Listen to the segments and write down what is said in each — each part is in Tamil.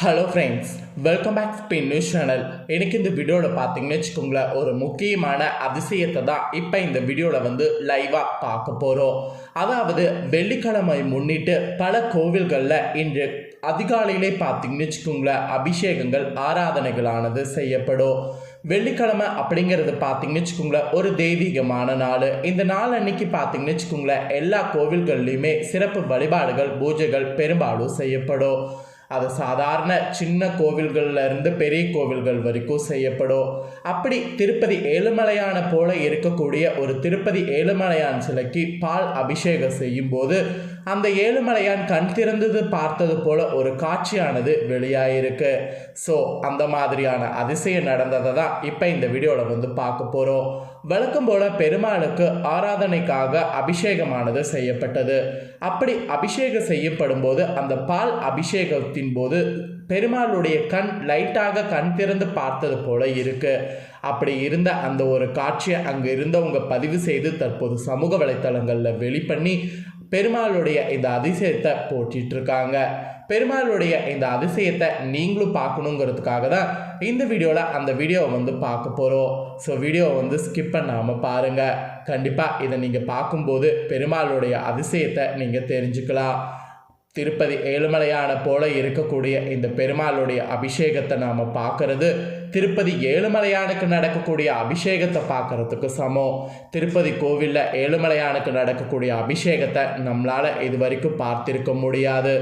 Hello friends welcome back spin news channel எனக்கு இந்த வீடியோவில் பார்த்தீங்கன்னு வச்சுக்கோங்களேன் ஒரு முக்கியமான அதிசயத்தை தான் இப்போ இந்த வீடியோவில் வந்து லைவாக பார்க்க போகிறோம் அதாவது வெள்ளிக்கிழமை முன்னிட்டு பல கோவில்களில் இன்று அதிகாலையிலே பார்த்தீங்கன்னு வச்சுக்கோங்களேன் அபிஷேகங்கள் ஆராதனைகளானது செய்யப்படும். வெள்ளிக்கிழமை அப்படிங்கிறது பார்த்தீங்கன்னு வச்சுக்கோங்களேன் ஒரு தெய்வீகமான நாள். இந்த நாள் அன்னைக்கு பார்த்தீங்கன்னு வச்சுக்கோங்களேன் எல்லா கோவில்கள்லையுமே சிறப்பு வழிபாடுகள் பூஜைகள் பெரும்பாலும் செய்யப்படும். அது சாதாரண சின்ன கோவில்கள்ல இருந்து பெரிய கோவில்கள் வரைக்கும் செய்யப்படும். அப்படி திருப்பதி ஏழுமலையான போல இருக்கக்கூடிய ஒரு திருப்பதி ஏழுமலையான் சிலைக்கு பால் அபிஷேகம் செய்யும் போது அந்த ஏழுமலையான் கண் திறந்தது பார்த்தது போல ஒரு காட்சியானது வெளியாயிருக்கு. ஸோ அந்த மாதிரியான அதிசயம் நடந்ததை தான் இப்போ இந்த வீடியோவில் வந்து பார்க்க போகிறோம் வழக்கம் போல பெருமாளுக்கு ஆராதனைக்காக அபிஷேகமானது செய்யப்பட்டது. அப்படி அபிஷேகம் செய்யப்படும் போது அந்த பால் அபிஷேகத்தின் போது பெருமாளுடைய கண் லைட்டாக கண் திறந்து பார்த்தது போல இருக்கு. அப்படி இருந்த அந்த ஒரு காட்சியை அங்கே இருந்தவங்க பதிவு செய்து தற்போது சமூக வலைத்தளங்களில் வெளிப்பண்ணி பெருமாளுடைய இந்த அதிசயத்தை போற்றிட்டு இருக்காங்க பெருமாளுடைய இந்த அதிசயத்தை நீங்களும் பார்க்கணுங்கிறதுக்காக தான் இந்த வீடியோவில் அந்த வீடியோவை வந்து பார்க்க போகிறோம் ஸோ வீடியோவை வந்து ஸ்கிப் பண்ணாமல் பாருங்கள் கண்டிப்பாக இதை நீங்கள் பார்க்கும்போது பெருமாளுடைய அதிசயத்தை நீங்கள் தெரிஞ்சுக்கலாம். திருப்பதி ஏழுமலையான போல இருக்கக்கூடிய இந்த பெருமாளுடைய அபிஷேகத்தை நாம் பார்க்கறது திருப்பதி ஏழுமலையானுக்கு நடக்கக்கூடிய அபிஷேகத்தை பார்க்கறதுக்கு சமம். திருப்பதி கோவிலில் ஏழுமலையானுக்கு நடக்கக்கூடிய அபிஷேகத்தை நம்மளால் இது வரைக்கும் பார்த்திருக்க முடியாது.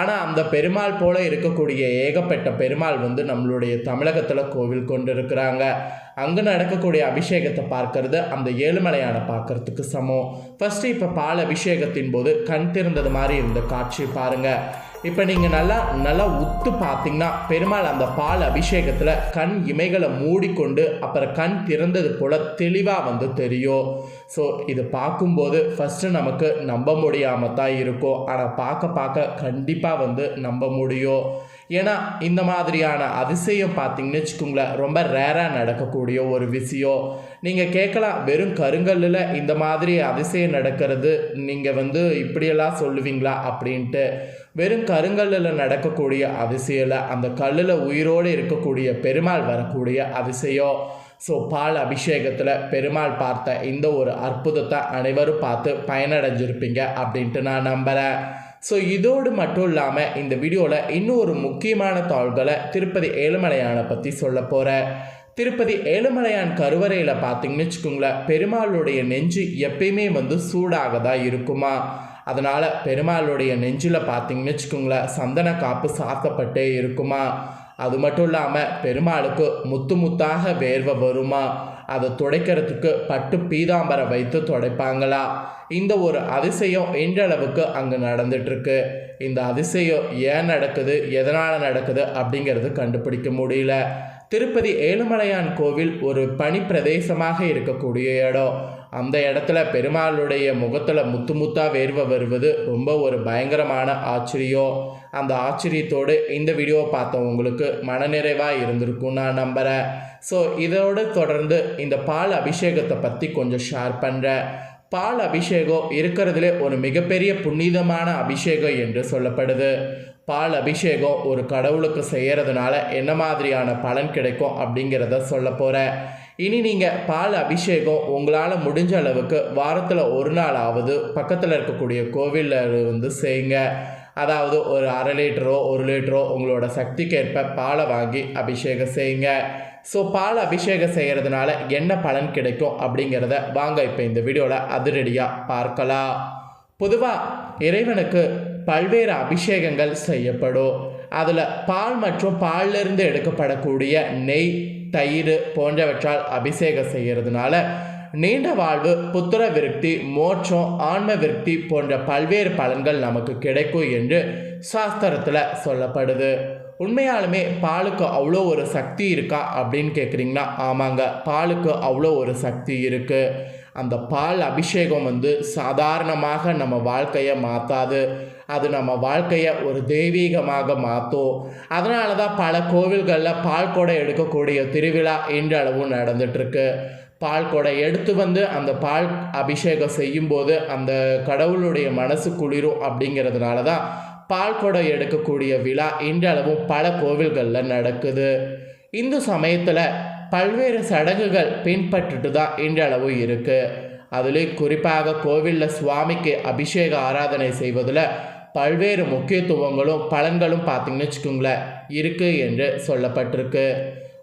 ஆனால் அந்த பெருமாள் போல இருக்கக்கூடிய ஏகப்பட்ட பெருமாள் வந்து நம்மளுடைய தமிழகத்தில் கோவில் கொண்டு இருக்கிறாங்க அங்கே நடக்கக்கூடிய அபிஷேகத்தை பார்க்கறது அந்த ஏழுமலையானை பார்க்கறதுக்கு சமம். ஃபஸ்ட்டு இப்போ பால் அபிஷேகத்தின் போது கண் திறந்தது மாதிரி இருந்த காட்சி பாருங்கள் இப்போ நீங்கள் நல்லா நல்லா உத்து பார்த்தீங்கன்னா பெருமாள் அந்த பால் அபிஷேகத்தில் கண் இமைகளை மூடிக்கொண்டு அப்புறம் கண் திறந்தது போல் தெளிவாக வந்து தெரியும். ஸோ இது பார்க்கும்போது ஃபஸ்ட்டு நமக்கு நம்ப முடியாமல் தான் இருக்கும். ஆனால் பார்க்க பார்க்க கண்டிப்பாக வந்து நம்ப முடியும். ஏன்னா இந்த மாதிரியான அதிசயம் பார்த்தீங்கன்னு வச்சுக்கோங்களேன் ரொம்ப ரேராக நடக்கக்கூடிய ஒரு விஷயம். நீங்கள் கேட்கலாம் வெறும் கருங்கல்லில் இந்த மாதிரி அதிசயம் நடக்கிறது நீங்கள் வந்து இப்படியெல்லாம் சொல்லுவீங்களா அப்படின்ட்டு. வெறும் கருங்கல்லில் நடக்கக்கூடிய அதிசயில் அந்த கல்லில் உயிரோடு இருக்கக்கூடிய பெருமாள் வரக்கூடிய அதிசயம். ஸோ பால் அபிஷேகத்தில் பெருமாள் பார்த்த இந்த ஒரு அற்புதத்தை அனைவரும் பார்த்து பயனடைஞ்சிருப்பீங்க அப்படின்ட்டு நான் நம்புகிறேன் ஸோ இதோடு மட்டும் இல்லாமல் இந்த வீடியோவில் இன்னும் ஒரு முக்கியமான தாள்களை திருப்பதி ஏழுமலையானை பற்றி சொல்ல போகிறேன் திருப்பதி ஏழுமலையான் கருவறையில் பார்த்தீங்கன்னு வச்சுக்கோங்களேன் பெருமாளுடைய நெஞ்சு எப்பயுமே வந்து சூடாக தான் இருக்குமா? அதனால் பெருமாளுடைய நெஞ்சில் பார்த்தீங்கன்னு வச்சுக்கோங்களேன் சந்தன காப்பு சாத்தப்பட்டே இருக்குமா? அது மட்டும் இல்லாமல் பெருமாளுக்கு முத்து முத்தாக வேர்வை வருமா? அதை துடைக்கிறதுக்கு பட்டு பீதாம்பரம் வைத்து துடைப்பாங்களா? இந்த ஒரு அதிசயம் இன்றளவுக்கு அங்கே நடந்துட்டுருக்கு. இந்த அதிசயம் ஏன் நடக்குது? எதனால் நடக்குது? அப்படிங்கிறது கண்டுபிடிக்க முடியல. திருப்பதி ஏழுமலையான் கோவில் ஒரு பனி பிரதேசமாக இருக்கக்கூடிய இடம். அந்த இடத்துல பெருமாளுடைய முகத்தில் முத்து முத்தாக வேர்வை வருவது ரொம்ப ஒரு பயங்கரமான ஆச்சரியம் அந்த ஆச்சரியத்தோடு இந்த வீடியோவை பார்த்தவங்களுக்கு மனநிறைவாக இருந்திருக்கும் நான் நம்புகிறேன் ஸோ இதோடு தொடர்ந்து இந்த பால் அபிஷேகத்தை பற்றி கொஞ்சம் ஷேர் பண்ணுறேன் பால் அபிஷேகம் இருக்கிறதுலே ஒரு மிகப்பெரிய புனிதமான அபிஷேகம் என்று சொல்லப்படுது. பால் அபிஷேகம் ஒரு கடவுளுக்கு செய்கிறதுனால என்ன மாதிரியான பலன் கிடைக்கும் அப்படிங்கிறத சொல்ல போகிறேன் இனி நீங்கள் பால் அபிஷேகம் உங்களால் முடிஞ்ச அளவுக்கு வாரத்தில் ஒரு நாளாவது பக்கத்தில் இருக்கக்கூடிய கோவிலில் வந்து செய்யுங்க அதாவது ஒரு அரை லிட்டரோ ஒரு லிட்டரோ உங்களோட சக்திக்கேற்ப பாலை வாங்கி அபிஷேகம் செய்யுங்க ஸோ பால் அபிஷேகம் செய்கிறதுனால என்ன பலன் கிடைக்கும் அப்படிங்கிறத வாங்க இப்போ இந்த வீடியோவில் அதிரடியாக பார்க்கலாம். பொதுவாக இறைவனுக்கு பல்வேறு அபிஷேகங்கள் செய்யப்படும். அதில் பால் மற்றும் பாலிலிருந்து எடுக்கப்படக்கூடிய நெய் தயிர் போன்றவற்றால் அபிஷேகம் செய்கிறதுனால நீண்ட வாழ்வு புத்திர விருத்தி மோட்சம் ஆன்ம விருத்தி போன்ற பல்வேறு பலன்கள் நமக்கு கிடைக்கும் என்று சாஸ்திரத்தில் சொல்லப்படுது. உண்மையாலுமே பாலுக்கு அவ்வளோ ஒரு சக்தி இருக்கா அப்படின்னு கேட்குறீங்கன்னா ஆமாங்க பாலுக்கு அவ்வளோ ஒரு சக்தி இருக்குது அந்த பால் அபிஷேகம் வந்து சாதாரணமாக நம்ம வாழ்க்கையை மாற்றாது அது நம்ம வாழ்க்கையை ஒரு தெய்வீகமாக மாற்றும் அதனால தான் பல கோவில்களில் பால் கொடை எடுக்கக்கூடிய திருவிழா இன்றளவும் நடந்துட்டுருக்கு. பால் கொடை எடுத்து வந்து அந்த பால் அபிஷேகம் செய்யும்போது அந்த கடவுளுடைய மனசு குளிரும் அப்படிங்கிறதுனால தான் பால் குடம் எடுக்கக்கூடிய விழா இன்றளவும் பல கோவில்களில் நடக்குது. இந்து சமயத்தில் பல்வேறு சடங்குகள் பின்பற்றிட்டு தான் இன்றளவும் இருக்குது அதுலேயும் குறிப்பாக கோவிலில் சுவாமிக்கு அபிஷேக ஆராதனை செய்வதில் பல்வேறு முக்கியத்துவங்களும் பலன்களும் பார்த்தீங்கன்னு வச்சுக்கோங்களேன் இருக்குது என்று சொல்லப்பட்டிருக்கு.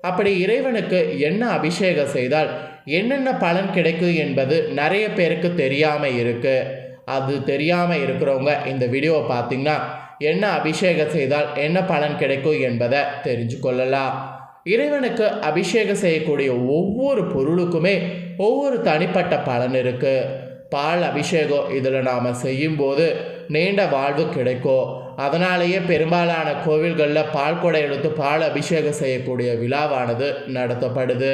அப்படி இறைவனுக்கு என்ன அபிஷேகம் செய்தால் என்னென்ன பலன் கிடைக்கும் என்பது நிறைய பேருக்கு தெரியாமல் இருக்குது அது தெரியாமல் இருக்கிறவங்க இந்த வீடியோவை பார்த்திங்கன்னா என்ன அபிஷேகம் செய்தால் என்ன பலன் கிடைக்கும் என்பதை தெரிஞ்சு கொள்ளலாம் இறைவனுக்கு அபிஷேகம் செய்யக்கூடிய ஒவ்வொரு பொருளுக்குமே ஒவ்வொரு தனிப்பட்ட பலன் இருக்குது பால் அபிஷேகம் இதில் நாம் செய்யும்போது நீண்ட வாழ்வு கிடைக்கும் அதனாலேயே பெரும்பாலான கோவில்களில் பால் கொடை எடுத்து பால் அபிஷேகம் செய்யக்கூடிய விழாவானது நடத்தப்படுது.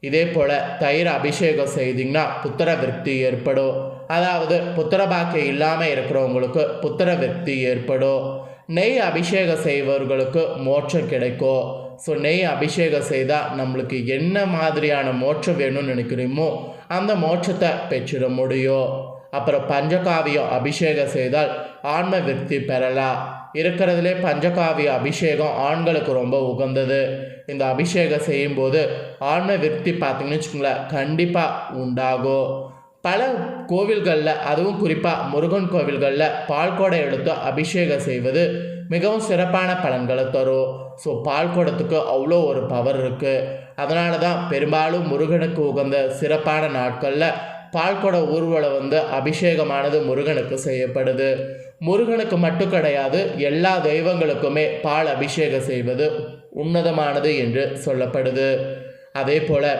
இதே போல் தயிர் அபிஷேகம் செய்தீங்கன்னா புத்திர விருத்தி ஏற்படும். அதாவது புத்திர பாக்கியம் இல்லாமல் இருக்கிறவங்களுக்கு புத்திர விருத்தி ஏற்படும். நெய் அபிஷேகம் செய்பவர்களுக்கு மோட்சம் கிடைக்கும் ஸோ நெய் அபிஷேகம் செய்தால் நம்மளுக்கு என்ன மாதிரியான மோட்சம் வேணும்னு நினைக்கிறோமோ அந்த மோட்சத்தை பெற்றிட முடியும் அப்புறம் பஞ்சகாவியம் அபிஷேகம் செய்தால் ஆன்ம விருத்தி பெறலாம் இருக்கிறதுலே பஞ்சகாவிய அபிஷேகம் ஆண்களுக்கு ரொம்ப உகந்தது. இந்த அபிஷேகம் செய்யும்போது ஆன்ம விருத்தி பார்த்தீங்கன்னு வச்சுக்கோங்களேன் கண்டிப்பாக உண்டாகும் பல கோவில்களில் அதுவும் குறிப்பாக முருகன் கோவில்களில் பால்கோடை எடுத்து அபிஷேகம் செய்வது மிகவும் சிறப்பான பலன்களை தரும். ஸோ பால் குடத்துக்கு அவ்வளோ ஒரு பவர் இருக்குது அதனால தான் பெரும்பாலும் முருகனுக்கு உகந்த சிறப்பான நாட்களில் பால்குட ஊர்வலம் வந்து அபிஷேகமானது முருகனுக்கு செய்யப்படுது. முருகனுக்கு மட்டும் கிடையாது எல்லா தெய்வங்களுக்குமே பால் அபிஷேகம் செய்வது உன்னதமானது என்று சொல்லப்படுது. அதே போல்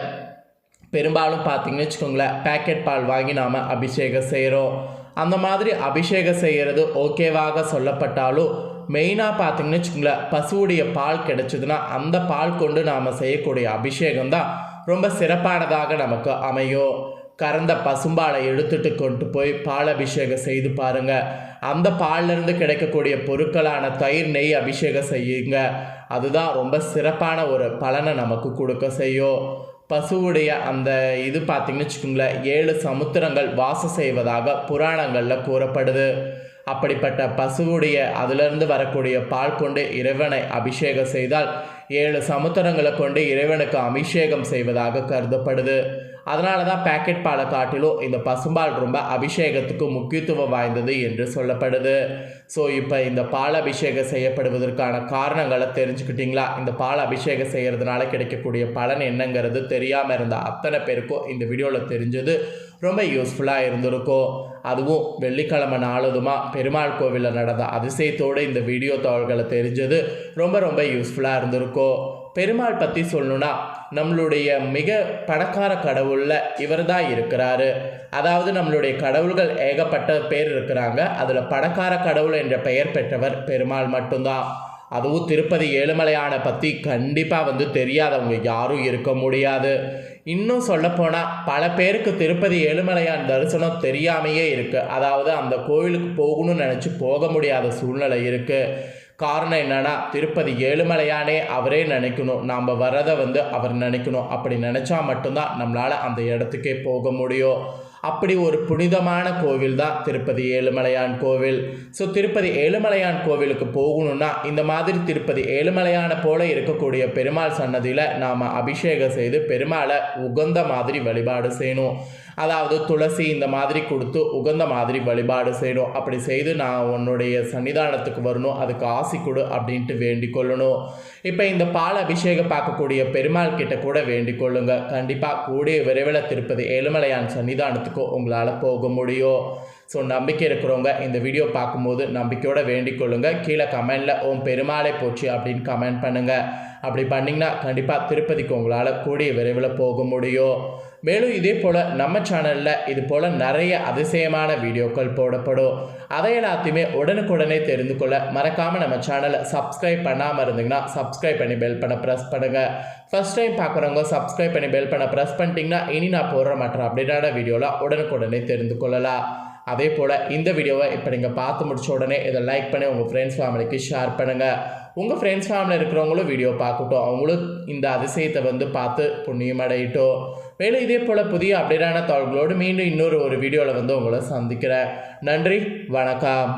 பெரும்பாலும் பார்த்தீங்கன்னு வச்சுக்கோங்களேன் பேக்கெட் பால் வாங்கி நாம் அபிஷேகம் செய்கிறோம் அந்த மாதிரி அபிஷேகம் செய்கிறது ஓகேவாக சொல்லப்பட்டாலும் மெயினாக பார்த்தீங்கன்னு வச்சுக்கோங்களேன் பசுவுடைய பால் கிடைச்சதுன்னா அந்த பால் கொண்டு நாம் செய்யக்கூடிய அபிஷேகம் தான் ரொம்ப சிறப்பானதாக நமக்கு அமையும். கறந்த பசும்பாலை எடுத்துட்டு கொண்டு போய் பால் அபிஷேகம் செய்து பாருங்க. அந்த பால்லேருந்து கிடைக்கக்கூடிய பொருட்களான தயிர் நெய் அபிஷேகம் செய்யுங்க. அதுதான் ரொம்ப சிறப்பான ஒரு பலனை நமக்கு கொடுக்க செய்யும். பசுவுடைய அந்த இது பார்த்திங்கன்னு வச்சுக்கோங்களேன் ஏழு சமுத்திரங்கள் வாசம் செய்வதாக புராணங்களில் கூறப்படுது. அப்படிப்பட்ட பசுவுடைய அதிலிருந்து வரக்கூடிய பால் கொண்டு இறைவனை அபிஷேகம் செய்தால் ஏழு சமுத்திரங்களை கொண்டு இறைவனுக்கு அபிஷேகம் செய்வதாக கருதப்படுது. அதனால தான் பேக்கெட் பாலை காட்டிலும் இந்த பசும்பால் ரொம்ப அபிஷேகத்துக்கு முக்கியத்துவம் வாய்ந்தது என்று சொல்லப்படுது. ஸோ இப்போ இந்த பால் அபிஷேகம் செய்யப்படுவதற்கான காரணங்களை தெரிஞ்சுக்கிட்டிங்களா? இந்த பால் அபிஷேகம் செய்கிறதுனால கிடைக்கக்கூடிய பலன் என்னங்கிறது தெரியாமல் இருந்த அத்தனை பேருக்கும் இந்த வீடியோவில் தெரிஞ்சது. ரொம்ப யூஸ்ஃபுல்லாக இருந்திருக்கும் அதுவும் வெள்ளிக்கிழமை நாளதுமா பெருமாள் கோவிலில் நடந்த அதிசயத்தோடு இந்த வீடியோ தகவல்களை தெரிஞ்சது ரொம்ப ரொம்ப யூஸ்ஃபுல்லாக இருந்திருக்கும் பெருமாள் பற்றி சொல்லணுன்னா நம்மளுடைய மிக பணக்கார கடவுளில் இவர் தான் இருக்கிறாரு. அதாவது நம்மளுடைய கடவுள்கள் ஏகப்பட்ட பேர் இருக்கிறாங்க. அதில் பணக்கார கடவுள் என்ற பெயர் பெற்றவர் பெருமாள் மட்டும்தான். அதுவும் திருப்பதி ஏழுமலையானை பற்றி கண்டிப்பாக வந்து தெரியாதவங்க யாரும் இருக்க முடியாது. இன்னும் சொல்லப்போனால் பல பேருக்கு திருப்பதி ஏழுமலையான் தரிசனம் தெரியாமையே இருக்குது அதாவது அந்த கோவிலுக்கு போகணும்னு நினச்சி போக முடியாத சூழ்நிலை இருக்குது காரணம் என்னன்னா திருப்பதி ஏழுமலையானே அவரே நினைக்கணும். நாம் வரதை வந்து அவர் நினைக்கணும். அப்படி நினச்சா மட்டும்தான் நம்மளால் அந்த இடத்துக்கே போக முடியும். அப்படி ஒரு புனிதமான கோவில் தான் திருப்பதி ஏழுமலையான் கோவில். ஸோ திருப்பதி ஏழுமலையான் கோவிலுக்கு போகணுன்னா இந்த மாதிரி திருப்பதி ஏழுமலையான போல இருக்கக்கூடிய பெருமாள் சன்னதியில் நாம் அபிஷேகம் செய்து பெருமாளை உகந்த மாதிரி வழிபாடு செய்யணும். அதாவது துளசி இந்த மாதிரி கொடுத்து உகந்த மாதிரி வழிபாடு செய்யணும். அப்படி செய்து நான் உன்னுடைய சன்னிதானத்துக்கு வரணும். அதுக்கு ஆசி கொடு அப்படின்ட்டு வேண்டிக் கொள்ளணும். இப்போ இந்த பால் அபிஷேகம் பார்க்கக்கூடிய பெருமாள் கிட்ட கூட வேண்டிக் கொள்ளுங்க. கண்டிப்பாக கூடிய விரைவில் திருப்பதி ஏழுமலையான் சன்னிதானத்துக்கு உங்களால் போக முடியும். ஸோ நம்பிக்கை இருக்கிறவங்க இந்த வீடியோ பார்க்கும்போது நம்பிக்கையோடு வேண்டிக் கொள்ளுங்க. கீழே கமெண்டில் ஓம் பெருமாளை போச்சு அப்படின்னு கமெண்ட் பண்ணுங்கள் அப்படி பண்ணிங்கன்னா கண்டிப்பாக திருப்பதிக்கு உங்களால் கூடிய விரைவில் போக முடியும். மேலும் இதே போல் நம்ம சேனலில் இது போல் நிறைய அதிசயமான வீடியோக்கள் போடப்படும். அதை எல்லாத்தையுமே உடனுக்குடனே தெரிந்து கொள்ள மறக்காமல் நம்ம சேனலை சப்ஸ்கிரைப் பண்ணாமல் இருந்தீங்கன்னா சப்ஸ்கிரைப் பண்ணி பெல் பண்ண ப்ரெஸ் பண்ணுங்கள் ஃபஸ்ட் டைம் பார்க்குறவங்க சப்ஸ்கிரைப் பண்ணி பெல் பண்ண ப்ரெஸ் பண்ணிட்டீங்கன்னா இனி நான் போடுற மற்ற அப்டேட்டான வீடியோலாம் உடனுக்குடனே தெரிந்து கொள்ளலாம். அதே போல் இந்த வீடியோவை இப்போ நீங்கள் பார்த்து முடிச்ச உடனே இதை லைக் பண்ணி உங்கள் ஃப்ரெண்ட்ஸ் ஃபேமிலிக்கு ஷேர் பண்ணுங்கள் உங்கள் ஃப்ரெண்ட்ஸ் ஃபேமிலியில் இருக்கிறவங்களும் வீடியோ பார்க்கட்டும். அவங்களும் இந்த அதிசயத்தை வந்து பார்த்து புண்ணியம் அடையட்டும் மேலும் இதே போல் புதிய அப்டேட்டான தகவல்களோடு மீண்டும் இன்னொரு ஒரு வீடியோவில் வந்து உங்களை சந்திக்கிறேன். நன்றி வணக்கம்.